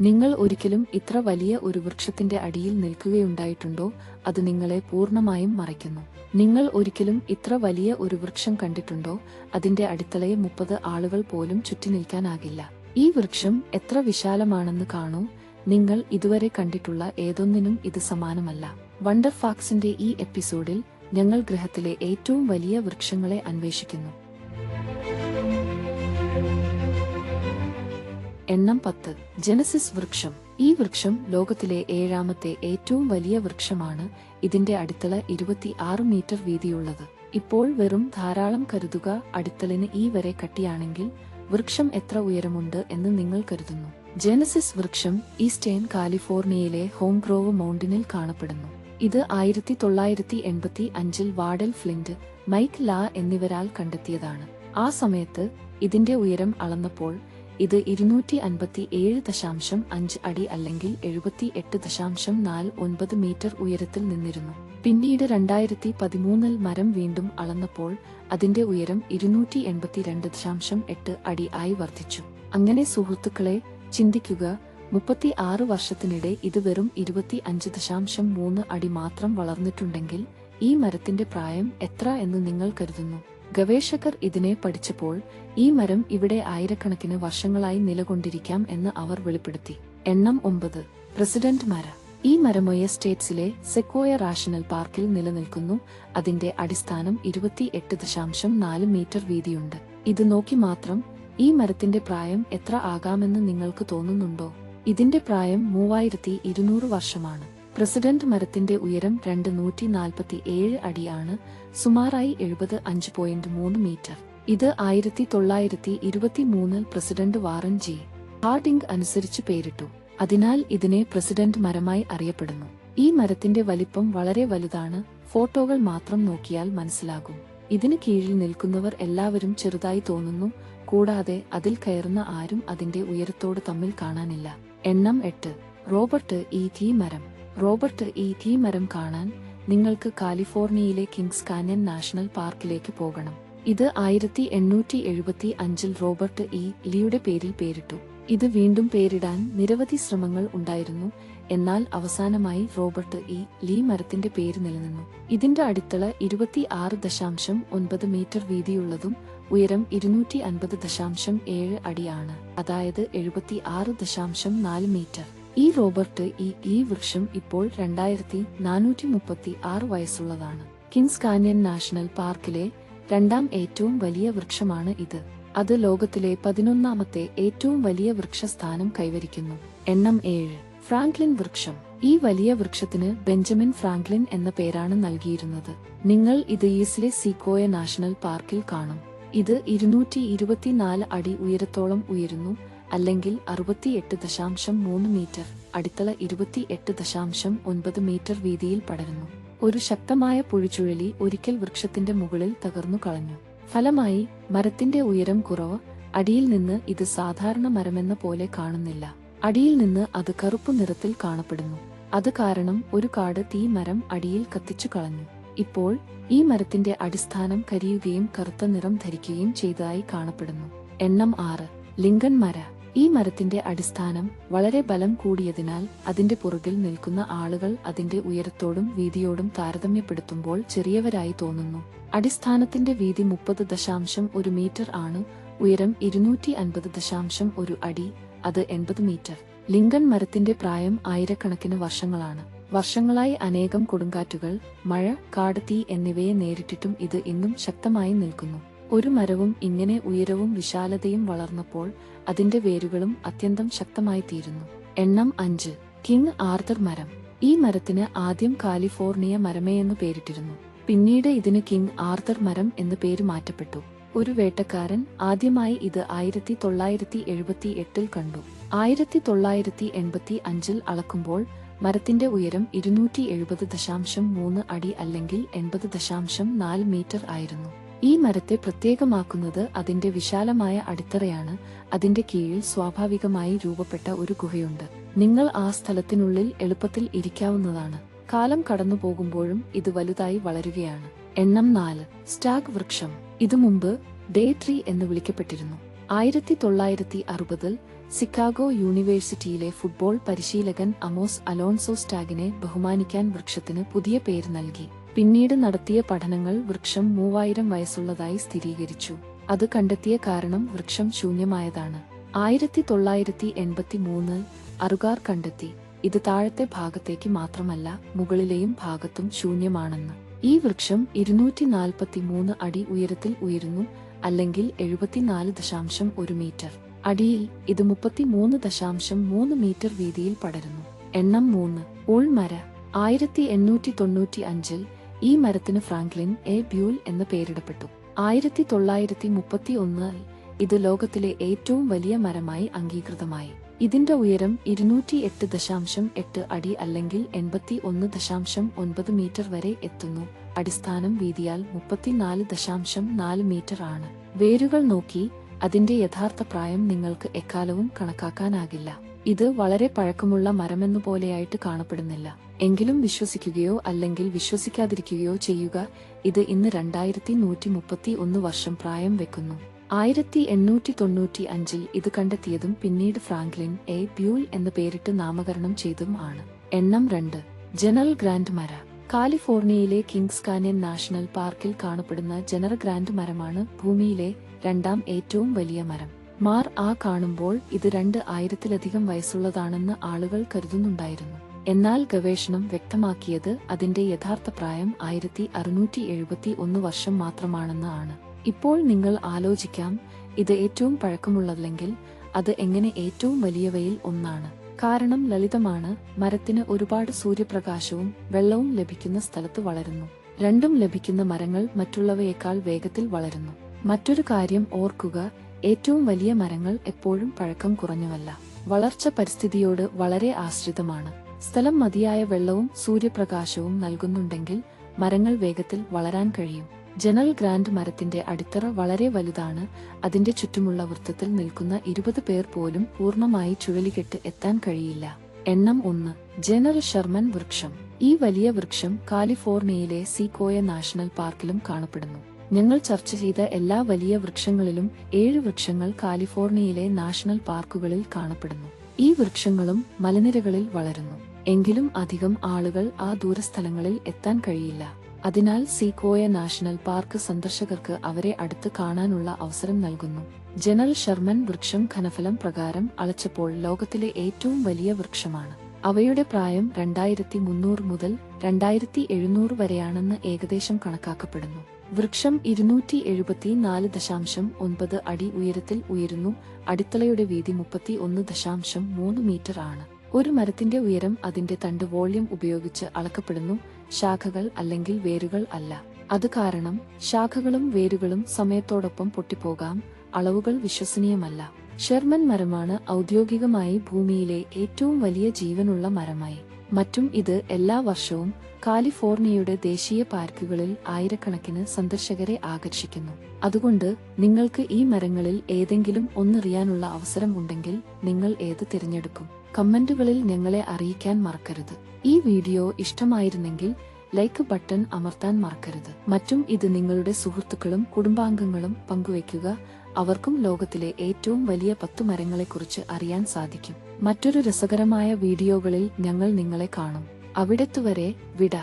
നിങ്ങൾ ഒരിക്കലും ഇത്ര വലിയ ഒരു വൃക്ഷത്തിന്റെ അടിയിൽ നിൽക്കുകയുണ്ടായിട്ടുണ്ടോ? അത് നിങ്ങളെ പൂർണമായും മറയ്ക്കുന്നു. നിങ്ങൾ ഒരിക്കലും ഇത്ര വലിയ ഒരു വൃക്ഷം കണ്ടിട്ടുണ്ടോ? അതിന്റെ അടിത്തളയെ മുപ്പത് ആളുകൾ പോലും ചുറ്റി നിൽക്കാനാകില്ല. ഈ വൃക്ഷം എത്ര വിശാലമാണെന്ന് കാണൂ. നിങ്ങൾ ഇതുവരെ കണ്ടിട്ടുള്ള ഏതൊന്നിനും ഇത് സമാനമല്ല. വണ്ടർ ഫാക്സിന്റെ ഈ എപ്പിസോഡിൽ ഞങ്ങൾ ഗ്രഹത്തിലെ ഏറ്റവും വലിയ വൃക്ഷങ്ങളെ അന്വേഷിക്കുന്നു. എണ്ണം പത്ത്. ജനസിസ് വൃക്ഷം. ഈ വൃക്ഷം ലോകത്തിലെ ഏഴാമത്തെ ഏറ്റവും വലിയ വൃക്ഷമാണ്. ഇതിന്റെ അടിത്തള ഇരുപത്തി ആറ് മീറ്റർ വീതിയുള്ളത്. ഇപ്പോൾ വെറും ധാരാളം കരുതുക അടിത്തളിന് ഈ വരെ കട്ടിയാണെങ്കിൽ വൃക്ഷം എത്ര ഉയരമുണ്ട് എന്ന് നിങ്ങൾ കരുതുന്നു. ജനസിസ് വൃക്ഷം ഈസ്റ്റേൺ കാലിഫോർണിയയിലെ ഹോംഗ്രോവ് മൗണ്ടനിൽ കാണപ്പെടുന്നു. ഇത് ആയിരത്തി തൊള്ളായിരത്തി എൺപത്തി അഞ്ചിൽ വാഡൽ ഫ്ലിന്റ് മൈക്ക് ലാ എന്നിവരാൽ കണ്ടെത്തിയതാണ്. ആ സമയത്ത് ഇതിന്റെ ഉയരം അളന്നപ്പോൾ ഇത് ഇരുന്നൂറ്റി അൻപത്തി ഏഴ് ദശാംശം അഞ്ച് അടി അല്ലെങ്കിൽ എഴുപത്തി എട്ട് ദശാംശം നാല് ഒൻപത് മീറ്റർ ഉയരത്തിൽ നിന്നിരുന്നു. പിന്നീട് രണ്ടായിരത്തി പതിമൂന്നിൽ മരം വീണ്ടും അളന്നപ്പോൾ അതിന്റെ ഉയരം ഇരുന്നൂറ്റി എൺപത്തിരണ്ട് ദശാംശം എട്ട് അടി ആയി വർദ്ധിച്ചു. അങ്ങനെ സുഹൃത്തുക്കളെ ചിന്തിക്കുക മുപ്പത്തി ആറ് വർഷത്തിനിടെ ഇത് വെറും ഇരുപത്തി അഞ്ച് ദശാംശം മൂന്ന് അടി മാത്രം വളർന്നിട്ടുണ്ടെങ്കിൽ ഈ മരത്തിന്റെ പ്രായം എത്ര എന്ന് നിങ്ങൾ കരുതുന്നു. ഗവേഷകർ ഇതിനെ പഠിച്ചപ്പോൾ ഈ മരം ഇവിടെ ആയിരക്കണക്കിന് വർഷങ്ങളായി നിലകൊണ്ടിരിക്കാം എന്ന് അവർ വെളിപ്പെടുത്തി. എണ്ണം ഒമ്പത്. പ്രസിഡന്റ് മര. ഈ മരമൊയ സ്റ്റേറ്റ്സിലെ സെക്കോയ റാഷണൽ പാർക്കിൽ നിലനിൽക്കുന്നു. അതിന്റെ അടിസ്ഥാനം ഇരുപത്തി എട്ട് ദശാംശം നാല് മീറ്റർ വീതിയുണ്ട്. ഇത് നോക്കി മാത്രം ഈ മരത്തിന്റെ പ്രായം എത്ര ആകാമെന്ന് നിങ്ങൾക്ക് തോന്നുന്നുണ്ടോ? ഇതിന്റെ പ്രായം മൂവായിരത്തി ഇരുന്നൂറ് വർഷമാണ്. പ്രസിഡന്റ് മരത്തിന്റെ ഉയരം രണ്ട് നൂറ്റി നാൽപ്പത്തി ഏഴ് അടിയാണ് സുമാറായി എഴുപത് അഞ്ച് പോയിന്റ് മൂന്ന് മീറ്റർ ഇത് ആയിരത്തി തൊള്ളായിരത്തി ഇരുപത്തി മൂന്നിൽ പ്രസിഡന്റ് വാറൻ ജി. ഹാർഡിംഗ് അനുസരിച്ച് പേരിട്ടു. അതിനാൽ ഇതിനെ പ്രസിഡന്റ് മരമായി അറിയപ്പെടുന്നു. ഈ മരത്തിന്റെ വലിപ്പം വളരെ വലുതാണ്. ഫോട്ടോകൾ മാത്രം നോക്കിയാൽ മനസ്സിലാകും. ഇതിന് കീഴിൽ നിൽക്കുന്നവർ എല്ലാവരും ചെറുതായി തോന്നുന്നു. കൂടാതെ അതിൽ കയറുന്ന ആരും അതിന്റെ ഉയരത്തോട് തമ്മിൽ കാണാനില്ല. എണ്ണം എട്ട്. റോബർട്ട് ഈ തീ മരം. റോബർട്ട് ഈ തീ മരം കാണാൻ നിങ്ങൾക്ക് കാലിഫോർണിയയിലെ കിങ്സ് കാന്യൻ നാഷണൽ പാർക്കിലേക്ക് പോകണം. ഇത് ആയിരത്തി എണ്ണൂറ്റി എഴുപത്തി അഞ്ചിൽ റോബർട്ട് ഇ. ലിയുടെ പേരിൽ പേരിട്ടു. ഇത് വീണ്ടും പേരിടാൻ നിരവധി ശ്രമങ്ങൾ ഉണ്ടായിരുന്നു. എന്നാൽ അവസാനമായി റോബർട്ട് ഇ. ലീ മരത്തിന്റെ പേര് നിലനിന്നു. ഇതിന്റെ അടിത്തള ഇരുപത്തി ആറ് ദശാംശം ഒൻപത് മീറ്റർ വീതിയുള്ളതും ഉയരം ഇരുന്നൂറ്റി അൻപത് ദശാംശം ഏഴ് അടിയാണ്. അതായത് എഴുപത്തി ആറ് ദശാംശം നാല് മീറ്റർ. ഈ റോബർട്ട് ഈ ഈ വൃക്ഷം ഇപ്പോൾ രണ്ടായിരത്തി നാനൂറ്റി മുപ്പത്തി ആറ് വയസ്സുള്ളതാണ്. കിങ്സ് കാന്യൻ നാഷണൽ പാർക്കിലെ രണ്ടാം ഏറ്റവും വലിയ വൃക്ഷമാണ് ഇത്. അത് ലോകത്തിലെ പതിനൊന്നാമത്തെ ഏറ്റവും വലിയ വൃക്ഷസ്ഥാനം കൈവരിക്കുന്നു. എണ്ണം ഏഴ്. ഫ്രാങ്ക്ലിൻ വൃക്ഷം. ഈ വലിയ വൃക്ഷത്തിന് ബെഞ്ചമിൻ ഫ്രാങ്ക്ലിൻ എന്ന പേരാണ് നൽകിയിരുന്നത്. നിങ്ങൾ ഇത് ഈസിലെ സീക്കോയ നാഷണൽ പാർക്കിൽ കാണും. ഇത് ഇരുന്നൂറ്റി ഇരുപത്തിനാല് അടി ഉയരത്തോളം ഉയരുന്നു. അല്ലെങ്കിൽ അറുപത്തിയെട്ട് ദശാംശം മൂന്ന് മീറ്റർ അടിത്തള ഇരുപത്തിയെട്ട് ദശാംശം ഒൻപത് മീറ്റർ വീതിയിൽ പടരുന്നു. ഒരു ശക്തമായ പുഴിച്ചുഴലി ഒരിക്കൽ വൃക്ഷത്തിന്റെ മുകളിൽ തകർന്നു കളഞ്ഞു. ഫലമായി മരത്തിന്റെ ഉയരം കുറവ് അടിയിൽ നിന്ന് ഇത് സാധാരണ മരമെന്ന പോലെ കാണുന്നില്ല. അടിയിൽ നിന്ന് അത് കറുപ്പ് നിറത്തിൽ കാണപ്പെടുന്നു. അത് കാരണം ഒരു കാട് തീ മരം അടിയിൽ കത്തിച്ചു കളഞ്ഞു. ഇപ്പോൾ ഈ മരത്തിന്റെ അടിസ്ഥാനം കരിയുകയും കറുത്ത നിറം ധരിക്കുകയും ചെയ്തതായി കാണപ്പെടുന്നു. എണ്ണം ആറ് ലിങ്കൻ മര. ഈ മരത്തിന്റെ അടിസ്ഥാനം വളരെ ബലം കൂടിയതിനാൽ അതിന്റെ പുറകിൽ നിൽക്കുന്ന ആളുകൾ അതിന്റെ ഉയരത്തോടും വീതിയോടും താരതമ്യപ്പെടുത്തുമ്പോൾ ചെറിയവരായി തോന്നുന്നു. അടിസ്ഥാനത്തിന്റെ വീതി മുപ്പത് ദശാംശം ഒരു മീറ്റർ ആണ്. ഉയരം ഇരുന്നൂറ്റി അൻപത് ദശാംശം ഒരു അടി. അത് എൺപത് മീറ്റർ. ലിങ്കൺ മരത്തിന്റെ പ്രായം ആയിരക്കണക്കിന് വർഷങ്ങളാണ്. വർഷങ്ങളായി അനേകം കൊടുങ്കാറ്റുകൾ മഴ കാട് തീ എന്നിവയെ നേരിട്ടിട്ടും ഇത് ഇന്നും ശക്തമായി നിൽക്കുന്നു. ഒരു മരവും ഇങ്ങനെ ഉയരവും വിശാലതയും വളർന്നപ്പോൾ അതിന്റെ വേരുകളും അത്യന്തം ശക്തമായി തീരുന്നു എണ്ണം അഞ്ച്. കിങ് ആർതർ മരം. ഈ മരത്തിന് ആദ്യം കാലിഫോർണിയ മരമേയെന്ന് പേരിട്ടിരുന്നു. പിന്നീട് ഇതിന് കിങ് ആർതർ മരം എന്ന് പേര് മാറ്റപ്പെട്ടു. ഒരു വേട്ടക്കാരൻ ആദ്യമായി ഇത് ആയിരത്തി തൊള്ളായിരത്തി എഴുപത്തി എട്ടിൽ കണ്ടു. ആയിരത്തി തൊള്ളായിരത്തി എൺപത്തി അഞ്ചിൽ അളക്കുമ്പോൾ മരത്തിന്റെ ഉയരം ഇരുന്നൂറ്റി എഴുപത് ദശാംശം മൂന്ന് അടി അല്ലെങ്കിൽ എൺപത് ദശാംശം നാല് മീറ്റർ ആയിരുന്നു. ഈ മരത്തെ പ്രത്യേകമാക്കുന്നത് അതിന്റെ വിശാലമായ അടിത്തറയാണ്. അതിന്റെ കീഴിൽ സ്വാഭാവികമായി രൂപപ്പെട്ട ഒരു ഗുഹയുണ്ട്. നിങ്ങൾ ആ സ്ഥലത്തിനുള്ളിൽ എളുപ്പത്തിൽ ഇരിക്കാവുന്നതാണ്. കാലം കടന്നു പോകുമ്പോഴും ഇത് വലുതായി വളരുകയാണ്. എണ്ണം നാല്. സ്റ്റാഗ് വൃക്ഷം. ഇത് മുമ്പ് ഡേ ട്രീ എന്ന് വിളിക്കപ്പെട്ടിരുന്നു. ആയിരത്തി തൊള്ളായിരത്തി അറുപതിൽ സിക്കാഗോ യൂണിവേഴ്സിറ്റിയിലെ ഫുട്ബോൾ പരിശീലകൻ അമോസ് അലോൺസോ സ്റ്റാഗിനെ ബഹുമാനിക്കാൻ വൃക്ഷത്തിന് പുതിയ പേര് നൽകി. പിന്നീട് നടത്തിയ പഠനങ്ങൾ വൃക്ഷം മൂവായിരം വയസ്സുള്ളതായി സ്ഥിരീകരിച്ചു. അത് കണ്ടെത്തിയ കാരണം വൃക്ഷം ശൂന്യമായതാണ്. ആയിരത്തി തൊള്ളായിരത്തി എൺപത്തി മൂന്ന് അറുകാർ കണ്ടെത്തി. ഇത് താഴത്തെ ഭാഗത്തേക്ക് മാത്രമല്ല മുകളിലെയും ഭാഗത്തും ശൂന്യമാണെന്ന്. ഈ വൃക്ഷം ഇരുന്നൂറ്റി നാൽപ്പത്തി മൂന്ന് അടി ഉയരത്തിൽ ഉയരുന്നു അല്ലെങ്കിൽ എഴുപത്തിനാല് ദശാംശം ഒരു മീറ്റർ. അടിയിൽ ഇത് മുപ്പത്തിമൂന്ന് ദശാംശം മൂന്ന് മീറ്റർ വീതിയിൽ പടരുന്നു. എണ്ണം മൂന്ന്. ഉൾമര. ആയിരത്തി എണ്ണൂറ്റി തൊണ്ണൂറ്റി അഞ്ചിൽ ഈ മരത്തിന് ഫ്രാങ്ക്ലിൻ എ. ബ്യൂൽ എന്ന് പേരിടപ്പെട്ടു. ആയിരത്തി തൊള്ളായിരത്തി മുപ്പത്തി ഒന്നിൽ ഇത് ലോകത്തിലെ ഏറ്റവും വലിയ മരമായി അംഗീകൃതമായി. ഇതിന്റെ ഉയരം ഇരുന്നൂറ്റി എട്ട് ദശാംശം എട്ട് അടി അല്ലെങ്കിൽ എൺപത്തി ഒന്ന് ദശാംശം ഒൻപത് മീറ്റർ വരെ എത്തുന്നു. അടിസ്ഥാനം വീതിയാൽ മുപ്പത്തിനാല് ദശാംശം നാല് മീറ്റർ ആണ്. വേരുകൾ നോക്കി അതിന്റെ യഥാർത്ഥ പ്രായം നിങ്ങൾക്ക് എക്കാലവും കണക്കാക്കാനാകില്ല. ഇത് വളരെ പഴക്കമുള്ള മരമെന്നുപോലെയായിട്ട് കാണപ്പെടുന്നില്ല. എങ്കിലും വിശ്വസിക്കുകയോ അല്ലെങ്കിൽ വിശ്വസിക്കാതിരിക്കുകയോ ചെയ്യുക ഇത് ഇന്ന് രണ്ടായിരത്തി നൂറ്റി മുപ്പത്തി ഒന്ന് വർഷം പ്രായം വെക്കുന്നു. ആയിരത്തി എണ്ണൂറ്റി തൊണ്ണൂറ്റി അഞ്ചിൽ ഇത് കണ്ടെത്തിയതും പിന്നീട് ഫ്രാങ്ക്ലിൻ എ. ബ്യൂൾ എന്ന പേരിട്ട് നാമകരണം ചെയ്തും ആണ്. എണ്ണം രണ്ട്. ജനറൽ ഗ്രാൻഡ് മര. കാലിഫോർണിയയിലെ കിങ്സ് കാനിയൻ നാഷണൽ പാർക്കിൽ കാണപ്പെടുന്ന ജനറൽ ഗ്രാൻഡ് മരമാണ് ഭൂമിയിലെ രണ്ടാം ഏറ്റവും വലിയ മരം. മാർ ആ കാണുമ്പോൾ ഇത് രണ്ട് ആയിരത്തിലധികം വയസ്സുള്ളതാണെന്ന് ആളുകൾ കരുതുന്നുണ്ടായിരുന്നു. എന്നാൽ ഗവേഷണം വ്യക്തമാക്കിയത് അതിന്റെ യഥാർത്ഥ പ്രായം ആയിരത്തി അറുന്നൂറ്റി എഴുപത്തി ഒന്ന് വർഷം മാത്രമാണെന്ന് ആണ്. ഇപ്പോൾ നിങ്ങൾ ആലോചിക്കാം ഇത് ഏറ്റവും പഴക്കമുള്ളതല്ലെങ്കിൽ അത് എങ്ങനെ ഏറ്റവും വലിയവയിൽ ഒന്നാണ്. കാരണം ലളിതമാണ് മരത്തിന് ഒരുപാട് സൂര്യപ്രകാശവും വെള്ളവും ലഭിക്കുന്ന സ്ഥലത്ത് വളരുന്നു. രണ്ടും ലഭിക്കുന്ന മരങ്ങൾ മറ്റുള്ളവയേക്കാൾ വേഗത്തിൽ വളരുന്നു. മറ്റൊരു കാര്യം ഓർക്കുക ഏറ്റവും വലിയ മരങ്ങൾ എപ്പോഴും പഴക്കം കുറഞ്ഞവല്ല വളർച്ച പരിസ്ഥിതിയോട് വളരെ ആശ്രിതമാണ്. സ്ഥലം മതിയായ വെള്ളവും സൂര്യപ്രകാശവും നൽകുന്നുണ്ടെങ്കിൽ മരങ്ങൾ വേഗത്തിൽ വളരാൻ കഴിയും. ജനറൽ ഗ്രാൻഡ് മരത്തിന്റെ അടിത്തറ വളരെ വലുതാണ്. അതിന്റെ ചുറ്റുമുള്ള വൃത്തത്തിൽ നിൽക്കുന്ന ഇരുപത് പേർ പോലും പൂർണമായി ചുഴലികെട്ട് എത്താൻ കഴിയില്ല. എണ്ണം ഒന്ന്. ജനറൽ ഷർമൻ വൃക്ഷം. ഈ വലിയ വൃക്ഷം കാലിഫോർണിയയിലെ സീക്കോയ നാഷണൽ പാർക്കിലും കാണപ്പെടുന്നു. ഞങ്ങൾ ചർച്ച ചെയ്ത എല്ലാ വലിയ വൃക്ഷങ്ങളിലും ഏഴ് വൃക്ഷങ്ങൾ കാലിഫോർണിയയിലെ നാഷണൽ പാർക്കുകളിൽ കാണപ്പെടുന്നു. ഈ വൃക്ഷങ്ങളും മലനിരകളിൽ വളരുന്നു. എങ്കിലും അധികം ആളുകൾ ആ ദൂരസ്ഥലങ്ങളിൽ എത്താൻ കഴിയില്ല. അതിനാൽ സീക്കോയ നാഷണൽ പാർക്ക് സന്ദർശകർക്ക് അവരെ അടുത്ത് കാണാനുള്ള അവസരം നൽകുന്നു. ജനറൽ ഷെർമൻ വൃക്ഷം ഘനഫലം പ്രകാരം അളച്ചപ്പോൾ ലോകത്തിലെ ഏറ്റവും വലിയ വൃക്ഷമാണ്. അവയുടെ പ്രായം രണ്ടായിരത്തി മുന്നൂറ് മുതൽ രണ്ടായിരത്തി എഴുന്നൂറ് വരെയാണെന്ന് ഏകദേശം കണക്കാക്കപ്പെടുന്നു. വൃക്ഷം ഇരുന്നൂറ്റി എഴുപത്തി നാല് ദശാംശം ഒൻപത് അടി ഉയരത്തിൽ ഉയരുന്നു. അടിത്തളയുടെ വീതി മുപ്പത്തി ഒന്ന് ദശാംശം മൂന്ന് മീറ്റർ ആണ്. ഒരു മരത്തിന്റെ ഉയരം അതിന്റെ തണ്ട് വോള്യം ഉപയോഗിച്ച് അളക്കപ്പെടുന്നു ശാഖകൾ അല്ലെങ്കിൽ വേരുകൾ അല്ല. അത് കാരണം ശാഖകളും വേരുകളും സമയത്തോടൊപ്പം പൊട്ടിപ്പോകാം അളവുകൾ വിശ്വസനീയമല്ല. ഷെർമൻ മരമാണ് ഔദ്യോഗികമായി ഭൂമിയിലെ ഏറ്റവും വലിയ ജീവനുള്ള മരമായി. മറ്റും ഇത് എല്ലാ വർഷവും കാലിഫോർണിയയുടെ ദേശീയ പാർക്കുകളിൽ ആയിരക്കണക്കിന് സന്ദർശകരെ ആകർഷിക്കുന്നു. അതുകൊണ്ട് നിങ്ങൾക്ക് ഈ മരങ്ങളിൽ ഏതെങ്കിലും ഒന്നറിയാനുള്ള അവസരം ഉണ്ടെങ്കിൽ നിങ്ങൾ ഏത് തിരഞ്ഞെടുക്കും? കമന്റുകളിൽ ഞങ്ങളെ അറിയിക്കാൻ മറക്കരുത്. ഈ വീഡിയോ ഇഷ്ടമായിരുന്നെങ്കിൽ ലൈക്ക് ബട്ടൺ അമർത്താൻ മറക്കരുത്. മറ്റും ഇത് നിങ്ങളുടെ സുഹൃത്തുക്കളും കുടുംബാംഗങ്ങളും പങ്കുവയ്ക്കുക അവർക്കും ലോകത്തിലെ ഏറ്റവും വലിയ പത്തു മരങ്ങളെക്കുറിച്ച് അറിയാൻ സാധിക്കും. മറ്റൊരു രസകരമായ വീഡിയോകളിൽ ഞങ്ങൾ നിങ്ങളെ കാണും. അവിടത്തുവരെ വിട.